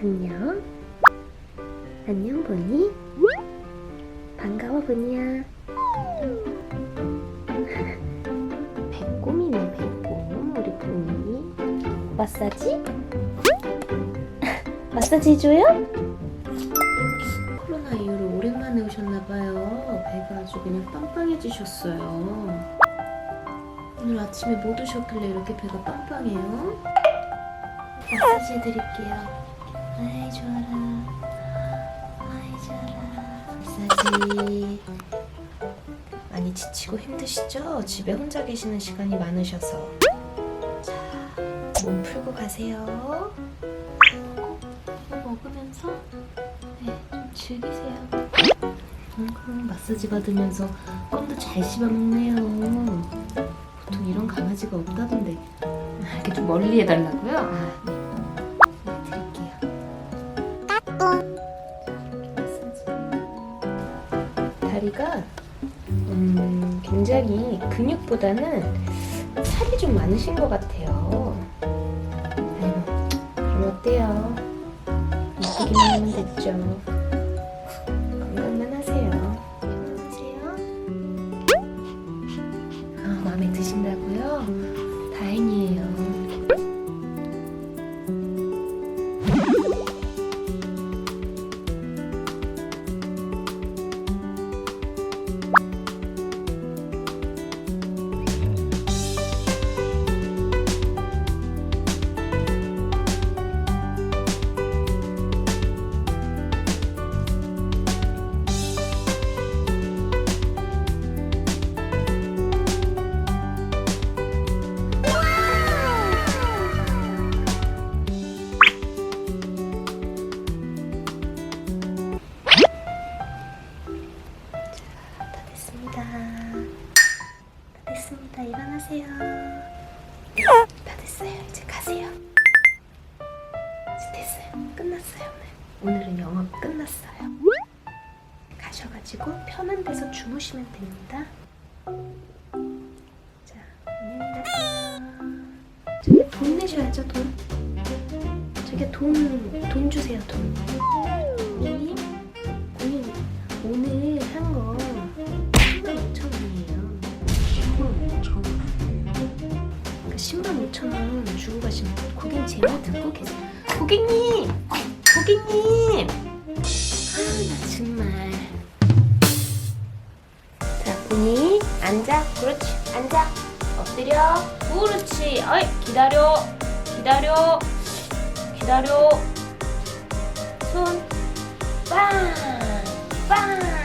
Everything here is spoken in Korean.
안녕. 안녕, 보니? 반가워, 보니야. 배꼽이네, 배꼽. 우리 보니. 마사지? 마사지 해줘요? 코로나 이후로 오랜만에 오셨나봐요. 배가 아주 그냥 빵빵해지셨어요. 오늘 아침에 못 오셨길래 이렇게 배가 빵빵해요? 마사지 해드릴게요. 아이 좋아라. 아이 좋아라. 마사지. 많이 지치고 힘드시죠? 집에 혼자 계시는 시간이 많으셔서. 자, 몸 풀고 가세요. 먹으면서 네, 좀 즐기세요. 음, 마사지 받으면서 껌도 잘 씹어먹네요. 보통 이런 강아지가 없다던데. 아, 이렇게 좀 멀리 해달라고요? 아, 네. 네. 다리가 음, 굉장히 근육보다는 살이 좀 많으신 것 같아요. 아이고, 그럼 어때요? 이쁘기만 하면 됐죠. 마음에 드신다고요? 다행이에요. 다. 일어나세요. 다 됐어요. 이제 가세요. 이제 됐어요. 끝났어요. 오늘. 오늘은 영업 끝났어요. 가셔가지고 편한 데서 주무시면 됩니다. 자, 안녕히 가세요. 저기 돈 내셔야죠, 돈. 저기 돈, 돈 주세요, 돈. 10만 5천 원 주고 가시면 고객님 제말 듣고 계세요. 고객님! 고객님! 아, 나 정말. 자, 보니 앉아. 그렇지. 앉아. 엎드려. 그렇지. 어이, 기다려. 기다려. 기다려. 손. 빵! 빵!